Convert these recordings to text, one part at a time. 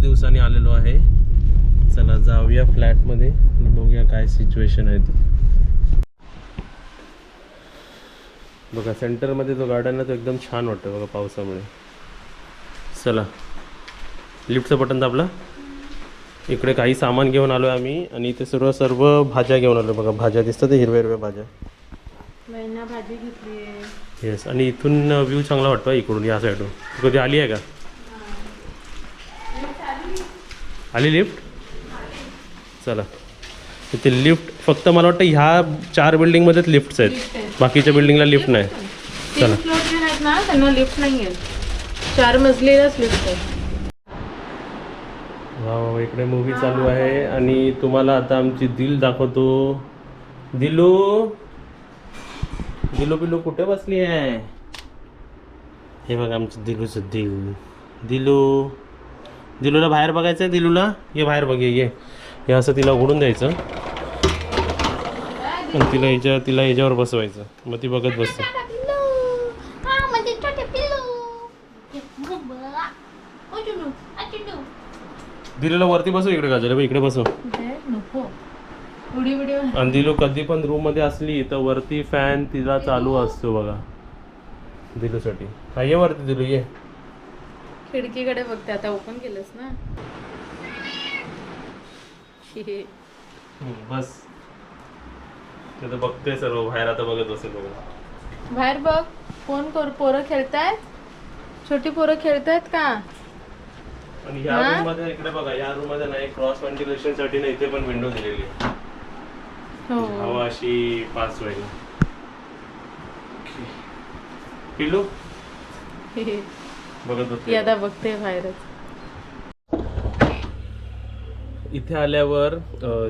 दिवसांनी आलेलो आहे. चला जाऊया फ्लॅटमध्ये बघूया काय सिच्युएशन आहे ती. बघा सेंटरमध्ये जो गार्डन आहे तो एकदम छान वाटतो बघा पावसामुळे. चला. लिफ्टचं बटन दाबला. इकडे काही सामान घेऊन आलो आम्ही आणि इथे सर्व सर्व भाज्या घेऊन आलो बघा भाज्या दिसतात हिरव्या हिरव्या भाज्या. भाजी घेतली येस आणि इथून व्ह्यू चांगला वाटतो इकडून या साईडून कधी आली आहे का? आली लिफ्ट? चला. इथे लिफ्ट फक्त मला वाटतं ह्या चार बिल्डिंगमध्येच लिफ्ट्स आहेत. बाकीच्या बिल्डिंगला लिफ्ट नाही. चला. ना त्यांना लिफ्ट नाही आहे चार मजलीलाच लिफ्ट आहे. वा, इकडे मूवी चालू आहे आणि तुम्हाला आता आमची दिल दाखवतो. दिलू? दिलू बिलू कुठे बसली आहे? हे बघा आमचं दिलूचं दिल. दिलू? दिलूला बाहेर बघायचं आहे दिलूला? ये बाहेर बघ ये ये. हे असं तिला उघडून द्यायचं. आणि तिला याच्या तिला याच्यावर बसवायचं. मग ती बघत बसते. दिलूला वरती बसव इकडे गाजर इकडे बसव. आणि दिलू कधी पण रूममध्ये असली तर वरती फॅन तिला चालू असतो बघा. दिलूसाठी. हा ये वरती दिलू ये. खिडकीकडे बघते. आता ओपन केलंस ना? बस. ते तर बघते सर्व. बाहेर आता बघत असेल बघा. बाहेर बघ. कोण कोण पोरं खेळतायत? छोटी पोरं खेळतायत का? आणि हा? रूममध्ये इकडे बघा या रूममध्ये नाही. क्रॉस व्हेंटिलेशनसाठी ना इथे पण विंडो दिलेली. हो. हवा अशी पास होईल. पिलू बघत ती होते. आता बघते बाहेरच. इथे आल्यावर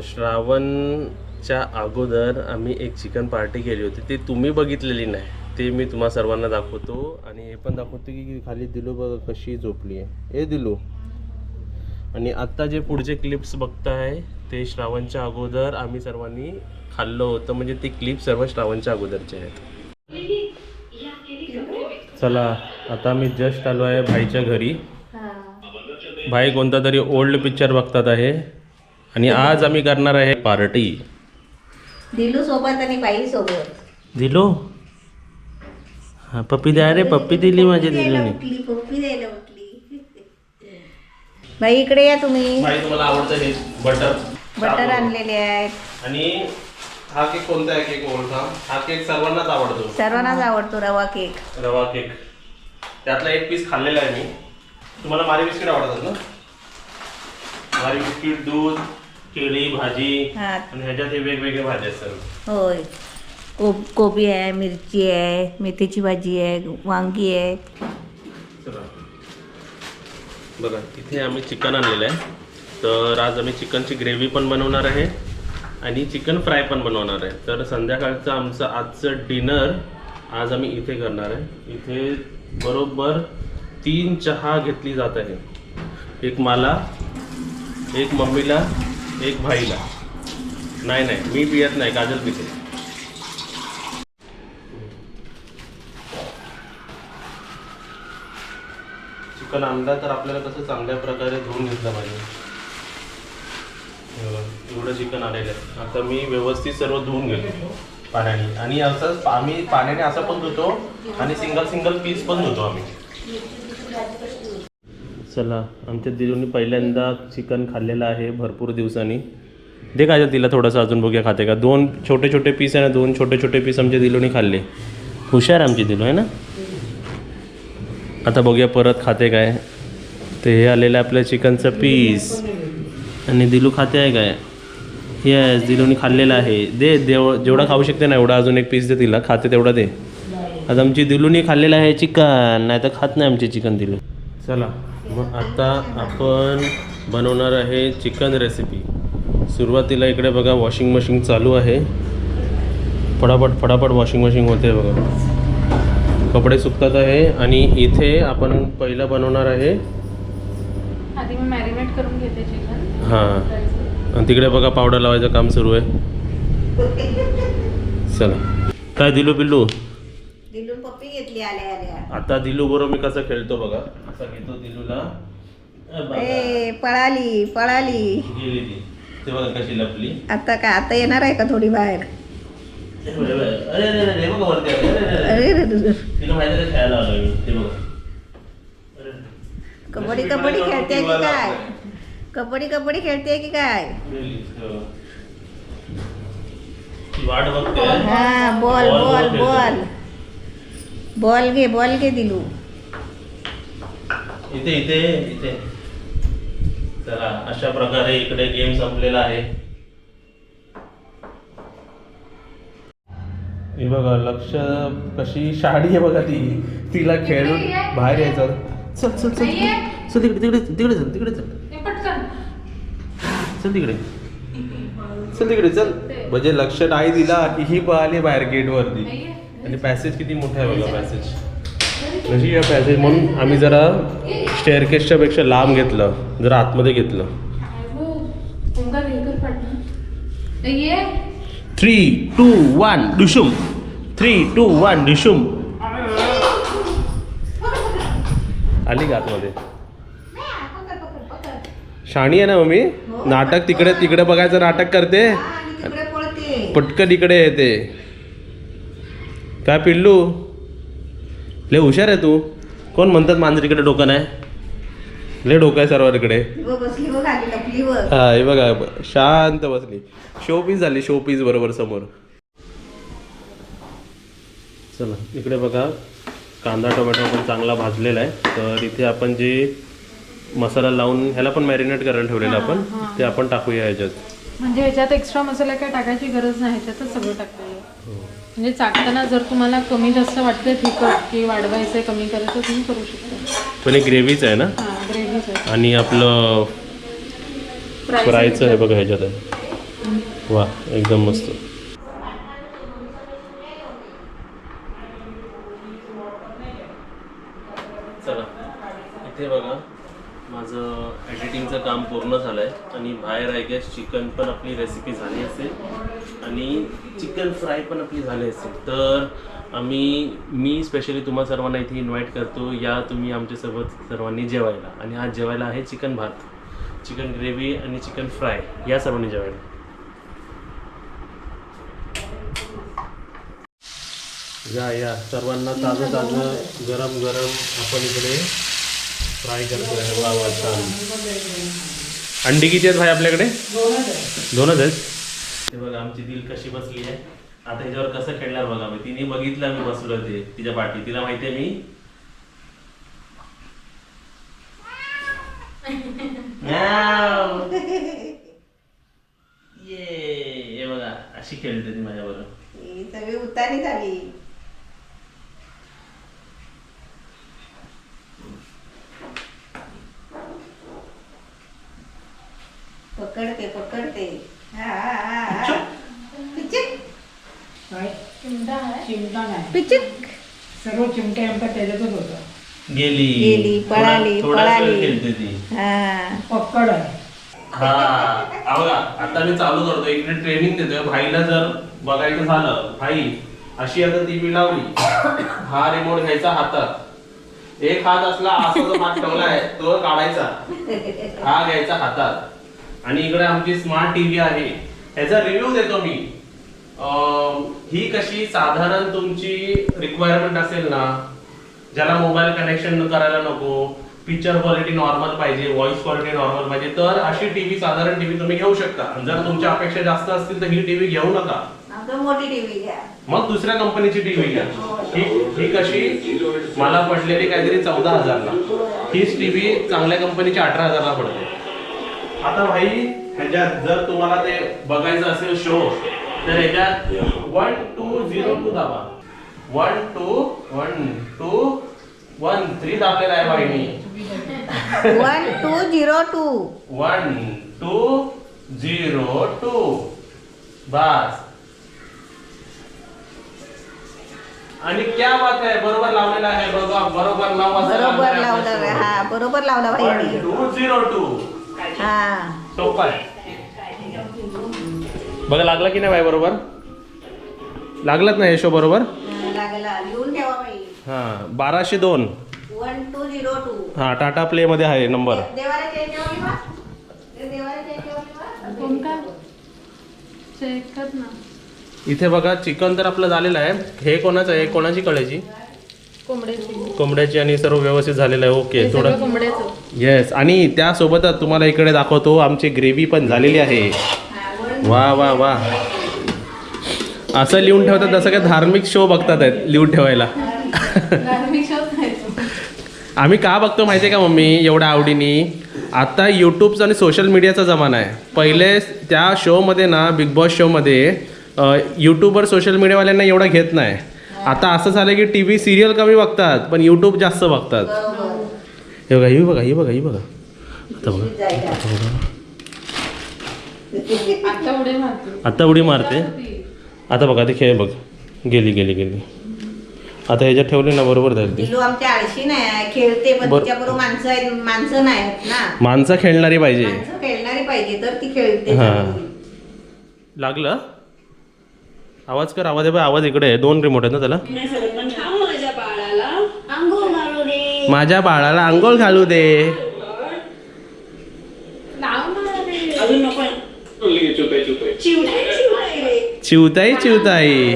श्रावणच्या अगोदर आम्ही एक चिकन पार्टी केली होती. ते तुम्ही बघितलेली नाही. ते मी तुम्हा सर्वांना दाखवतो. आणि हे पण दाखवतो की खाली दिलू बघ कशी झोपली आहे. ए दिलू. आणि आत्ता जे पुढचे क्लिप्स बघताय ते श्रावणच्या अगोदर आम्ही सर्वांनी खाल्लं होतं. म्हणजे ते क्लिप सर्व श्रावणच्या अगोदरचे आहेत. चला. आता मी जस्ट आलो आहे भाईच्या घरी. भाई कोणता तरी ओल्ड पिक्चर बघतात आहे. आणि आज आम्ही करणार आहे पार्टी दिलू सोबत आणि बाई सोबत. दिलो? हा पप्पी द्या रे पप्पी दिली दिलीने उठली पप्पी द्यायला बाई इकडे या तुम्ही. भाई तुम्हाला आवडतं हे बटर बटर आणलेले आहेत. आणि हा केक कोणता आहे? केक ओळखा. हा केक सर्वांनाच आवडतो. सर्वांनाच आवडतो रवा केक रवा केक त्यातला एक पीस खाल्लेला आहे मी. तुम्हाला मारी बिस्किट आवडतात ना? मारी बिस्किट दूध केळी भाजी हा. आणि ह्याच्यात हे वेगवेगळे आहेत सर्व. होय. को कोबी आहे मिरची आहे मेथीची भाजी आहे वांगी आहे. चला. बघा इथे आम्ही चिकन आणलेलं आहे. तर आज आम्ही चिकनची ग्रेव्ही पण बनवणार आहे आणि चिकन फ्राय पण बनवणार आहे. तर संध्याकाळचं आमचं आजचं डिनर आज आम्ही इथे करणार आहे. इथे बरोबर तीन चहा घेतली जात आहे. एक मला एक मम्मीला एक भाईला. नाही नाही मी पियत नाही काजल पिते. चिकन आणला तर आपल्याला कसं चांगल्या प्रकारे धुवून घेतलं पाहिजे. एवढं चिकन आलेलं आहे. आता मी व्यवस्थित सर्व धुवून घेतो. पाण्याने. आणि असंच आम्ही पाण्याने असं पण धुतो आणि सिंगल सिंगल पीस पण धुतो आम्ही. चला आमच्या दिदूने पहिल्यांदा चिकन खाल्लेलं आहे भरपूर दिवसांनी. दे काय तिला थोडंसं अजून बघूया खाते का. दोन छोटे छोटे पीस आहे ना दोन छोटे छोटे पीस आमच्या दिलूने खाल्ले. हुशार आमची दिलू आहे ना? आता बघूया परत खाते काय. ते हे आलेलं आहे चिकनचं पीस आणि दिलू खाते आहे काय? येस दिलूने खाल्लेलं आहे दे देव जेवढा खाऊ शकते ना एवढा अजून एक पीस दे तिला खाते तेवढा दे. आता आमची दिलूने खाल्लेलं आहे चिकन नाही तर खात नाही आमचे चिकन दिलू चला मग आता आपण बनवणार आहे चिकन रेसिपी सुरुवातीला इकडे बघा वॉशिंग मशीन चालू आहे. फटाफट फटाफट वॉशिंग मशीन होते बघा. कपडे सुकतात आहे आणि इथे आपण पहिलं बनवणार आहे. आधी मी मॅरिनेट करून घेते चिकन. हां. आणि तिकडे बघा पावडर लावायचं काम सुरू आहे. चला. काय दिलू पिल्लू? पप्पी घेतली आल्या आल्या. आता दिलू बरोबर मी कसं खेळतो बघा. असा घेतो दिलूला. ए पळाली पळाली. गेली ती. ते बघा कशी लपली. आता काय आता येणार आहे का थोडी बाहेर? आली. आलो. कबड्डी कबड्डी खेळते की काय. कबड्डी कबड्डी खेळते की काय? हो. वाट बघते. हा बॉल बॉल बॉल. बॉल. घे बॉल घे दिलू. इथे इथे इथे. चला अशा प्रकारे इकडे गेम संपलेला आहे. हे बघा लक्ष कशी शाडी आहे बघा ती. तिला खेळून बाहेर यायचं. चल चल चल. चल तिकडे तिकडे तिकडे चल तिकडे चल. चल तिकडे. चल तिकडे चल. म्हणजे लक्ष नाही दिला की ही पळाली बाहेर गेट वरती नाहीये. आणि पॅसेज किती मोठा आहे बघा पॅसेज कशी आहे पॅसेज म्हणून आम्ही जरा स्टेअरकेसच्या पेक्षा लांब घेतलं जरा आतमध्ये घेतलं. ये थ्री टू वन डिशुम थ्री टू वन डिशुम आली का आतमध्ये? शाणी आहे ना मम्मी? नाटक तिकडे तिकडे बघायचं नाटक करते? पटकन इकडे येते. काय पिल्लू? लय हुशार आहे तू. कोण म्हणतात मांजरीकडे डोकं नाही? लय डोकं आहे सर्वांकडे व बसली व खाली लपली व हा हे बघा शांत बसली. शो पीस झाली शो पीस बरोबर समोर. चला इकडे बघा कांदा टोमॅटो पण चांगला भाजलेला आहे. तर इथे आपण जे मसाला लावून ह्याला पण मॅरिनेट करायला ठेवलेलं आपण. ते आपण टाकूया ह्याच्यात. म्हणजे ह्याच्यात एक्स्ट्रा मसाला काय टाकायची गरज नाही ह्याच्यातच सगळं टाकलेलं आहे म्हणजे चाकताना जर तुम्हाला कमी जास्त वाटते तिखट की वाढवायचं आहे कमी करायचं तुम्ही करू शकता. पण एक ग्रेव्हीच आहे ना? हां ग्रेव्हीच आणि आपलं फ्रायचं आहे बघा ह्याच्यात आहे. वा एकदम मस्त. चला इथे बघा. माझं एडिटिंगचं काम पूर्ण झालं आहे आणि बाहेर आय गेस चिकन पण आपली रेसिपी झाली असेल. आणि चिकन फ्राय पण आपली झाली असेल. तर आम्ही मी स्पेशली तुम्हा सर्वांना इथे इन्व्हाइट करतो. या तुम्ही आमच्यासोबत सर्वांनी जेवायला. आणि आज जेवायला आहे चिकन भात. चिकन ग्रेव्ही आणि चिकन फ्राय या सर्वांनी जेवायला. या या. सर्वांना ताजं ताजं गरम गरम आपण इकडे फ्राय वा वा छान. अंडी किती आहेत भाई आपल्याकडे? दोनच आहेत. ते बघा आमची दिल कशी बसली आहे. आता ह्याच्यावर कसं खेळणार बघा मी. तिने बघितलं मी बसलो ते तिच्या पाठी. तिला माहिती आहे मी. ये बघा अशी खेळते ती माझ्याबरोबर. ही सगळी उतारी झाली. पकडते पकडते. पिचिक सर्व चिमटे आमच्या त्याच्यातच होतं गेली. गेली, पळाली, पळाली. ती. हा. पक्कड आहे. हा आता मी चालू करतो. इकडे ट्रेनिंग देतोय. भाईला जर बघायचं झालं भाई अशी आता टीव्ही लावली हा रिमोट घ्यायचा हातात. एक हात असला असा जो हात ठेवलाय तो काढायचा. हा घ्यायचा हातात. आणि इकडे आमची स्मार्ट टीव्ही आहे. ह्याचा रिव्ह्यू देतो मी. ही कशी साधारण तुमची रिक्वायरमेंट असेल ना ज्याला मोबाईल कनेक्शन करायला नको पिक्चर क्वालिटी नॉर्मल पाहिजे व्हॉइस क्वालिटी नॉर्मल पाहिजे तर अशी टीव्ही साधारण टीव्ही तुम्ही घेऊ शकता. आणि जर तुमच्या अपेक्षा जास्त असतील तर ही टीव्ही घेऊ नका. मग दुसऱ्या कंपनीची टीव्ही घ्या. ही. ही कशी मला पडलेली काहीतरी चौदा हजारला. हीच टीव्ही चांगल्या कंपनीची अठरा हजारला पडते. आता भाई ह्याच्यात जर तुम्हाला ते बघायचं असेल शो तर ह्याच्यात वन टू झिरो टू दाबा. One two one two one three दाबलेला आहे भाईनी. One two zero two one two zero two बस. आणि क्या बात आहे बरोबर लावलेला आहे बघा बरोबर वाजता बरोबर लावला. हा बरोबर लावला भाई टू झिरो टू हा. सोपा आहे. बघा लागला की नाही बाई बरोबर? लागलाच नाही शो बरोबर? लागला. लिहून ठेवा बाई. हां बाराशे दोन. One two zero two. हां टाटा प्लेमध्ये आहे नंबर. चेक कर ना. इथे बघा चिकन तर आपलं झालेलं आहे. हे कोणाचं आहे? कोणाची कळायची कोंबड्याची. कोंबड्याची आणि सर्व व्यवस्थित झालेलं आहे. ओके थोडं कोंबड्याचं. येस आणि त्यासोबतच तुम्हाला इकडे दाखवतो आमची ग्रेव्ही पण झालेली आहे. वा वा वा. असं लिहून ठेवतात जसं काय धार्मिक शो बघतात आहेत लिहून ठेवायला. धार्मिक शोध. आम्ही का बघतो माहिती आहे का मम्मी? एवढ्या आवडीने. आता यूट्यूबचा आणि सोशल मीडियाचा जमाना आहे. पहिले त्या शोमध्ये ना बिग बॉस शोमध्ये यूट्यूबवर सोशल मीडियावाल्यांना एवढं घेत नाही. आता असं झालं की टी व्ही सिरियल कमी बघतात पण यूट्यूब जास्त बघतात. हे बघा ही बघा ही बघा ही बघा. आता बघा. आता उडे मारते. आता उडी मारते. आता बघा ते खेळ बघ. गेली गेली गेली. आता ह्याच्यात ठेवली ना बरोबर आळशी नाही आहे, खेळते पण बर- तिच्याबरोबर माणसं माणसं ना. माणसं खेळणारी पाहिजे. खेळणारी पाहिजे तर ती खेळते हा. लागलं? आवाज कर आवाज आहे बघ, आवाज इकडे आहे. दोन रिमोट आहेत ना त्याला. माझ्या बाळाला. आंघोळ घालू दे. अजून नको चिवताई चिवताई.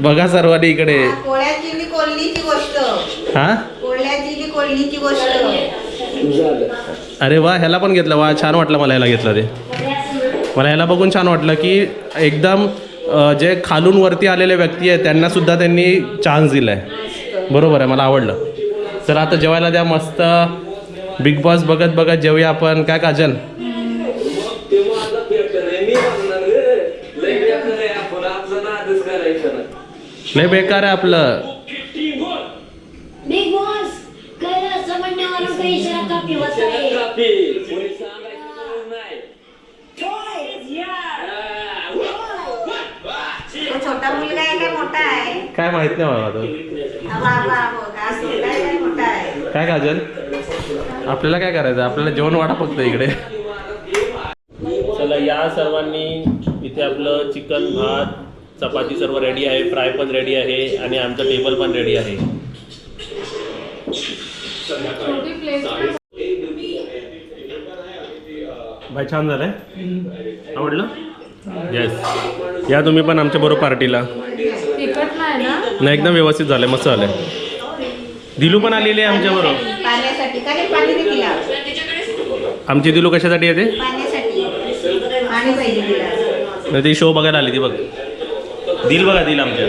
बघा सर्वांनी इकडे. हा, कोळ्याची आणि कोल्हीची गोष्ट. हा? कोल्ह्याची आणि कोल्हीची गोष्ट. अरे वा ह्याला पण घेतलं. वा छान वाटलं मला ह्याला घेतलं ते. मला ह्याला बघून छान वाटलं की एकदम जे खालून वरती आलेले व्यक्ती आहेत त्यांना सुद्धा त्यांनी चान्स दिलाय. बरोबर आहे मला आवडलं. तर आता जेवायला द्या मस्त. बिग बॉस बघत बघत जेवूया आपण. काय काजल? नाही बेकार आहे आपलं. बिग बॉस कैलास म्हणण्यावरून काही इशारा कापी होत आहे तो छोटा मुलगा आहे मोठा आहे? काय माहीत नाही मला तो वा, वा, वा, छोटा आहे काय काजल आपल्याला काय करायचं? आपल्याला जेवण वाटा फक्त इकडे. चला या सर्वांनी इथे आपलं चिकन भात चपाती सर्व रेडी आहे. फ्राय पण रेडी आहे आणि आमचं टेबल पण रेडी आहे. भाई छान झालंय? आवडलं? येस या तुम्ही पण आमच्या बरोबर पार्टीला. नाही एकदम व्यवस्थित झालंय मस्त झालंय. दिलू पण आलेली आहे आमच्या बरोबर. पाण्यासाठी. का रे पाणी दे तिला? आमची दिलू कशासाठी येते ती? शो बघायला आली ती बघ. दिल बघा दिल आमच्या.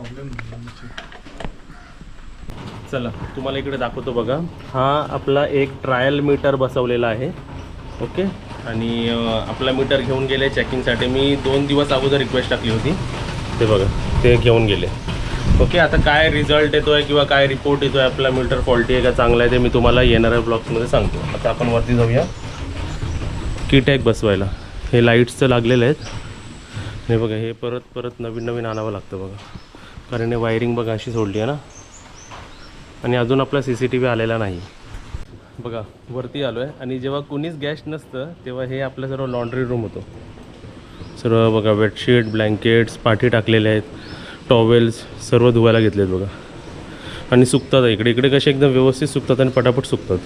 प्रॉब्लेम चला तुम्हाला इकडे दाखवतो बघा. हा आपला एक ट्रायल मीटर बसवलेला आहे. ओके आणि आपला मीटर घेऊन गेले चेकिंगसाठी मी दोन दिवस अगोदर रिक्वेस्ट टाकली होती. ते बघा ते घेऊन गेले. ओके आता काय रिझल्ट येतो आहे किंवा काय रिपोर्ट येतो आहे आपला मीटर फॉल्टी आहे का? चांगला आहे ते मी तुम्हाला येणाऱ्या ब्लॉक्समध्ये सांगतो. आता आपण वरती जाऊया. किटॅक बसवायला. हे लाईट्सचं लागलेलं आहेत. हे बघा हे परत परत नवीन नवीन आणावं लागतं बघा. कारण वायरिंग बघा अशी सोडली आहे ना. आणि अजून आपला सी सी टी व्ही आलेला नाही. बघा वरती आलो आहे आणि जेव्हा कुणीच गॅस्ट नसतं तेव्हा हे आपलं सर्व लॉन्ड्री रूम होतो. सर्व बघा बेडशीट ब्लँकेट्स पाठी टाकलेले आहेत. टॉवेल्स सर्व धुवायला घेतलेत बघा. आणि सुकतात इकडे इकडे कसे एकदम व्यवस्थित सुकतात आणि पटापट सुकतात.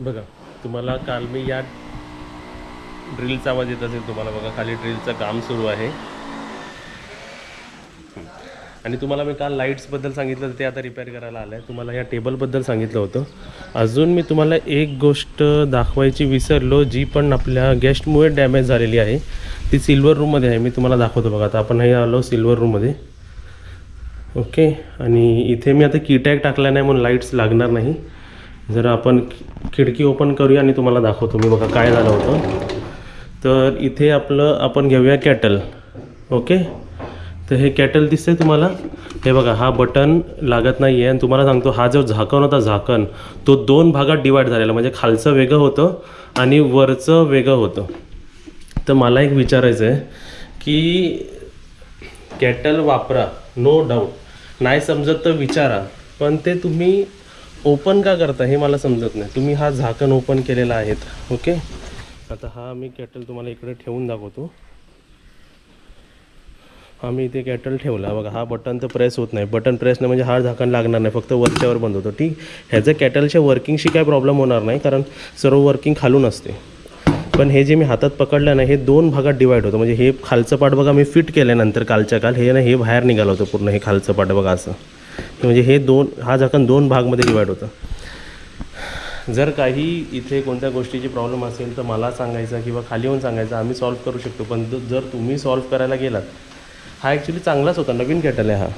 बघा तुम्हाला काल मी या ड्रिलचा आवाज येत असेल तुम्हाला बघा खाली ड्रिलचं काम सुरू आहे. आणि तुम्हाला मी काल लाईट्सबद्दल सांगितलं तर ते आता रिपेअर करायला आलं आहे तुम्हाला या टेबलबद्दल सांगितलं होतं. अजून मी तुम्हाला एक गोष्ट दाखवायची विसरलो जी पण आपल्या गेस्टमुळे डॅमेज झालेली आहे. ती सिल्वर रूममध्ये आहे मी तुम्हाला दाखवतो बघा. आता आपण हे आलो सिल्वर रूममध्ये ओके आणि इथे मी आता कीटॅग टाकला नाही म्हणून लाईट्स लागणार नाही. जर आपण खिडकी ओपन करूया आणि तुम्हाला दाखवतो. मी बघा काय झालं होतं. तर इथे आपलं आपण घेऊया कॅटल ओके तर हे कॅटल दिसतंय तुम्हाला. हे बघा हा बटन लागत नाही आहे आणि तुम्हाला सांगतो हा जो झाकण होता झाकण तो दोन भागात डिवाईड झालेला. म्हणजे खालचं वेगळं होतं आणि वरचं वेगळं होतं. तर मला एक विचारायचं आहे की कॅटल वापरा. नो डाऊट नाही समजत तर विचारा. पण ते तुम्ही ओपन का करता हे मला समजत नाही. तुम्ही हा झाकण ओपन केलेला आहेत ओके? आता हा मी कॅटल तुम्हाला इकडे ठेवून दाखवतो. हा मी इथे कॅटल ठेवला. बघा हा बटन तर प्रेस होत नाही. बटन प्रेस नाही म्हणजे हा झाकण लागणार नाही. फक्त वरच्यावर बंद होतो ठीक? ह्याचं कॅटलच्या वर्किंगशी काय प्रॉब्लेम होणार नाही कारण सर्व वर्किंग खालून असते. पण हे जे मी हातात पकडलं ना हे दोन भागात डिवाईड होतं. म्हणजे हे खालचं पाट बघा मी फिट केल्यानंतर कालच्या काल हे ना हे बाहेर निघालं होतं पूर्ण हे खालचं पाट बघा असं. म्हणजे हे दोन हा झाकण दोन भागमध्ये डिवाईड होतं. जर काही इथे कोणत्या गोष्टीची प्रॉब्लेम असेल तर मला सांगायचं किंवा खाली येऊन सांगायचं आम्ही सॉल्व्ह करू शकतो. पण जर तुम्ही सॉल्व्ह करायला गेलात हा ॲक्च्युली चांगलाच होता नवीन कॅटल आहे हा.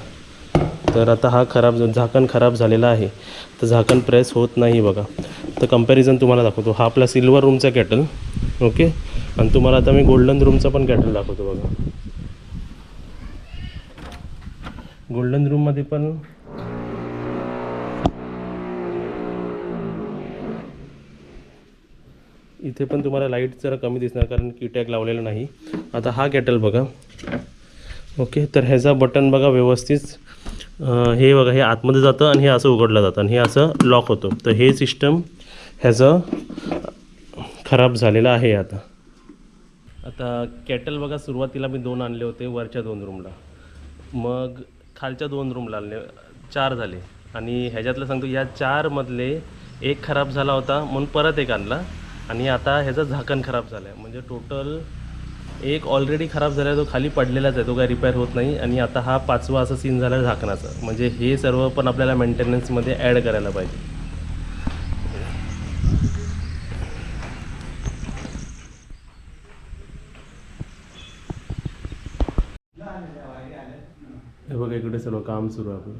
तर आता हा खराब झाकण खराब झालेला आहे. तर झाकण प्रेस होत नाही बघा. तर कंपॅरिझन तुम्हाला दाखवतो. हा आपला सिल्वर रूमचा कॅटल ओके आणि तुम्हाला आता मी गोल्डन रूमचा पण कॅटल दाखवतो बघा. गोल्डन रूममध्ये पण. इथे पण तुम्हाला लाइट जरा कमी दिसणार कारण कीटॅग लावलेला नाही. आता हा कॅटल बघा. ओके तर ह्याचा बटन बघा व्यवस्थित. हे बघा हे आतमध्ये जातं आणि हे असं उघडलं जातं आणि हे असं लॉक होतं. तर हे सिस्टम ह्याचं खराब झालेलं आहे आता. आता कॅटल बघा सुरुवातीला मी दोन आणले होते वरच्या दोन रूमला मग खालच्या दोन रूमला आणले चार झाले. आणि ह्याच्यातलं सांगतो या चारमधले एक खराब झाला होता म्हणून परत एक आणला. आणि आता ह्याचं झाकण खराब झालं आहे म्हणजे टोटल एक ऑलरेडी खराब झाला आहे तो खाली पडलेलाच आहे. तो काय रिपेअर होत नाही. आणि आता हा पाचवा असा सीन झाला आहे झाकणाचा. म्हणजे हे सर्व पण आपल्याला मेंटेनन्समध्ये ॲड करायला पाहिजे हे बघा इकडे सर्व काम सुरू आहे आपलं.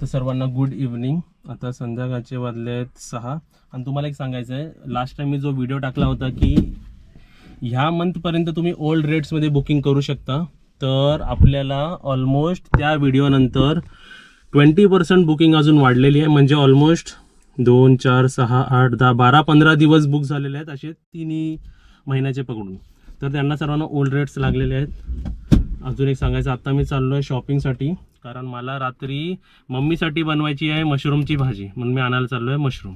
तर सर्वांना गुड इव्हनिंग आता संध्याकाळचे वाजले आहेत सहा. आणि तुम्हाला एक सांगायचं आहे लास्ट टाइम मी जो व्हिडिओ टाकला होता की ह्या मंथपर्यंत तुम्ही ओल्ड रेट्समध्ये बुकिंग करू शकता. तर आपल्याला ऑलमोस्ट त्या व्हिडिओनंतर ट्वेंटी पर्सेंट बुकिंग अजून वाढलेली आहे. म्हणजे ऑलमोस्ट दोन चार सहा आठ दहा बारा पंधरा दिवस बुक झालेले आहेत असे तिन्ही महिन्याचे पकडून. तर त्यांना सर्वांना ओल्ड रेट्स लागलेले आहेत. अजून एक सांगायचं आता मी चाललो आहे शॉपिंगसाठी कारण मला रात्री मम्मीसाठी बनवायची आहे मशरूमची भाजी. म्हणून मी आणायला चाललो आहे मशरूम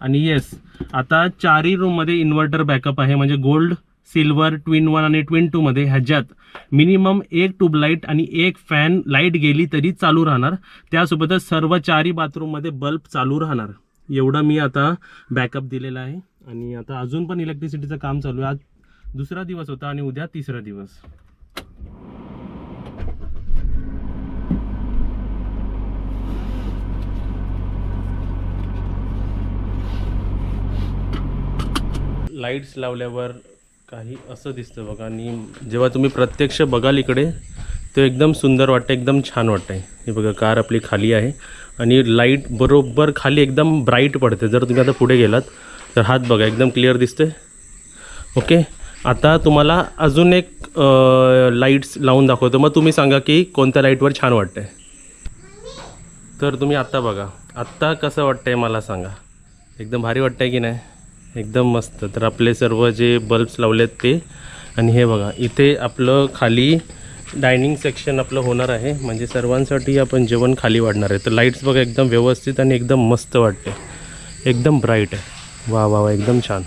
आणि येस आता चारही रूममध्ये इन्व्हर्टर बॅकअप आहे. म्हणजे गोल्ड सिल्वर ट्विन वन आणि ट्विन टूमध्ये ह्याच्यात मिनिमम एक ट्यूबलाईट आणि एक फॅन लाइट गेली तरी चालू राहणार. त्यासोबतच सर्व चारही बाथरूममध्ये बल्ब चालू राहणार. एवढं मी आता बॅकअप दिलेला आहे. आणि आता अजून पण इलेक्ट्रिसिटीचं काम चालू आहे. आज दुसरा दिवस होता आणि उद्या तिसरा दिवस. लाईट्स लावल्यावर काही असं दिसतं बघा आणि जेव्हा तुम्ही प्रत्यक्ष बघाल इकडे तो एकदम सुंदर वाटतं एकदम छान वाटतं आहे हे बघा कार आपली खाली आहे आणि लाइट बरोबर खाली एकदम ब्राईट पडते. जर तुम्ही आता पुढे गेलात तर हात बघा एकदम क्लिअर दिसते ओके? आता तुम्हाला अजून एक लाईट्स लावून दाखवतो. मग तुम्ही सांगा की कोणत्या लाईटवर छान वाटतंय. तर तुम्ही आत्ता बघा. आत्ता कसं वाटतंय मला सांगा. एकदम भारी वाटतंय की नाही? एकदम मस्त. तर आपले सर्व जे बल्ब्स लावलेत ते. आणि हे बघा इथे आपलं खाली डायनिंग सेक्शन आपलं होणार आहे. म्हणजे सर्वांसाठी आपण जेवण खाली वाढणार आहे. तर लाईट्स बघा एकदम व्यवस्थित आणि एकदम मस्त वाटते एकदम ब्राईट आहे. वा वा वा एकदम छान.